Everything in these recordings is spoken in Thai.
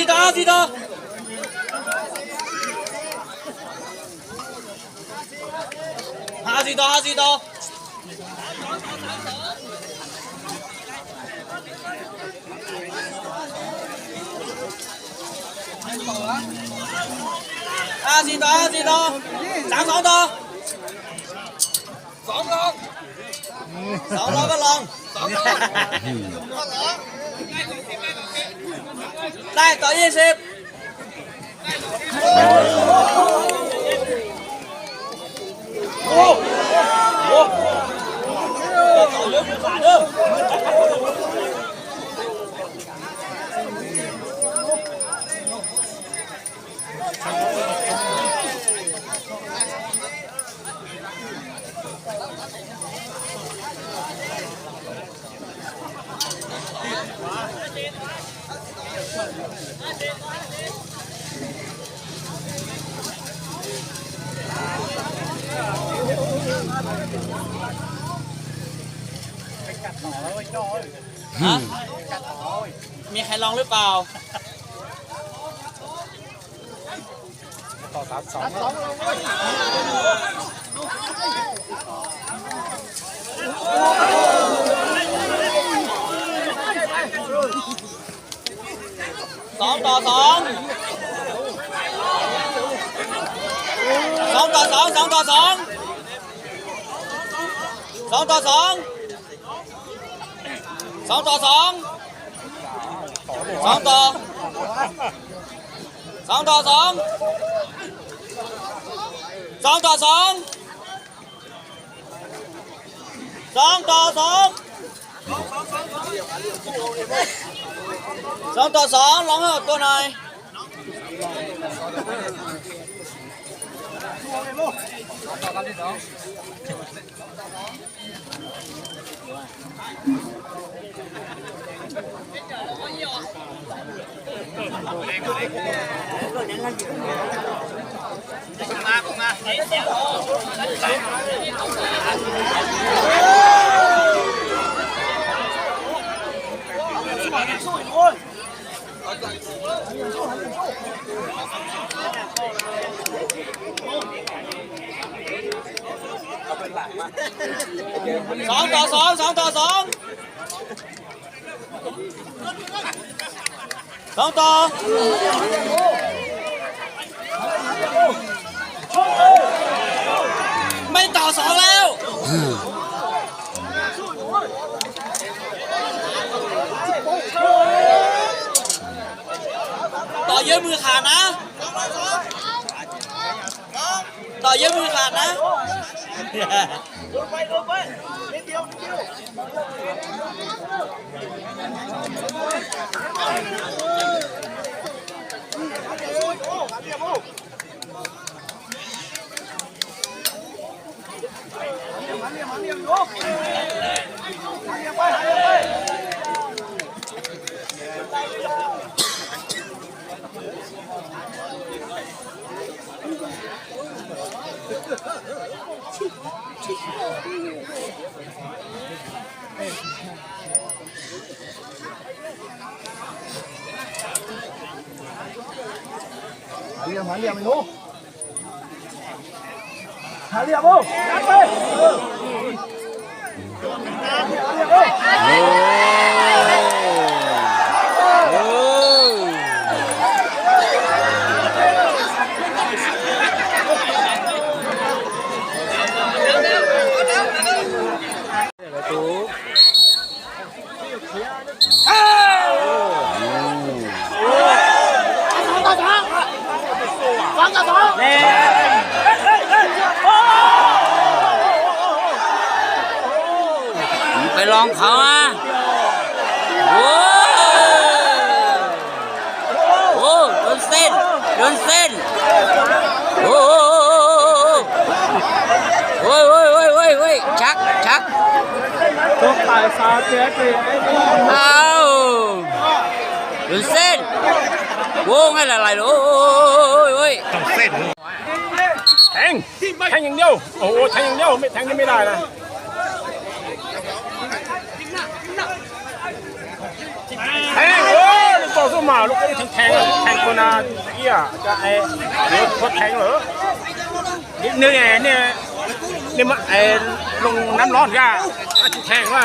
阿迪达阿迪达阿迪达阿迪达阿迪达阿迪达上上当上了个狼上了个狼 อห้าสี่ต่อห้าสี่ต่อสามสองต่อสองลองสองลองก็ลองสองลองได้ต่อ ฮะมีใครลองหรือเปล่า ต่อสองสองต่อ Són to són. Són to són, són to són. Són to són. Són to són. Són to. Són to són. Són to són. Són to són sống to gió, lóng ở tôi này. Hãy subscribe cho kênh Ghiền Mì Gõ Để không bỏ lỡ những video hấp dẫn สองต่อสองสองต่อสองลองให้ออกตัวหน่อยสองต่อสองสองต่อสองสองต่อไม่ต่อสองแล้ว ต่ อเยอะมือขาดนะ ต่อเยอะมือขาดนะลี่ยมาเหลี่ยมไม่รู้หาเดียมโอ้ยัดไป đi làm hắn liệm mình không hắn liệm không hắn liệm không ไปลองเขาอะโอ้โอ้โดนเส้นโดนเส้นโอ้โอ้ยโอ้ยโอ้ยโอ้ยโอ้ยชักชักทุกตายซาเจ๊กเลยเอาโดนเส้นโว้งให้ละลายเลยโอ้ ยโอ้ยโอ้ยแทงแทงอย่างเดียว โอ้โหแทงอย่างเดียวไม่แทงนี่ไม่ได้นะแทงโอ้ยต่อสู้มาลูกไอ้แทงแทงแทงคนน่ะเอี้ยจะไอ้เดี๋ยวทดแทงเหรอนี่เนี่ยเนี่ยนี่มาไอ้ลงน้ำร้อนก็แทงว่า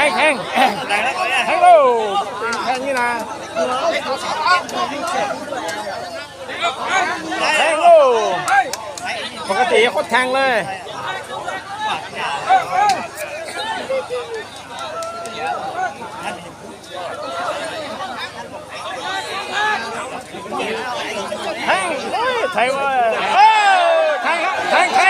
แทงแทงแทงแทงแล้วแทงนี่นะแทงแล้ปกติเขาแทงเลยแทงเฮ้ยแทงเว้ยเอ้ยแทงแทงแทง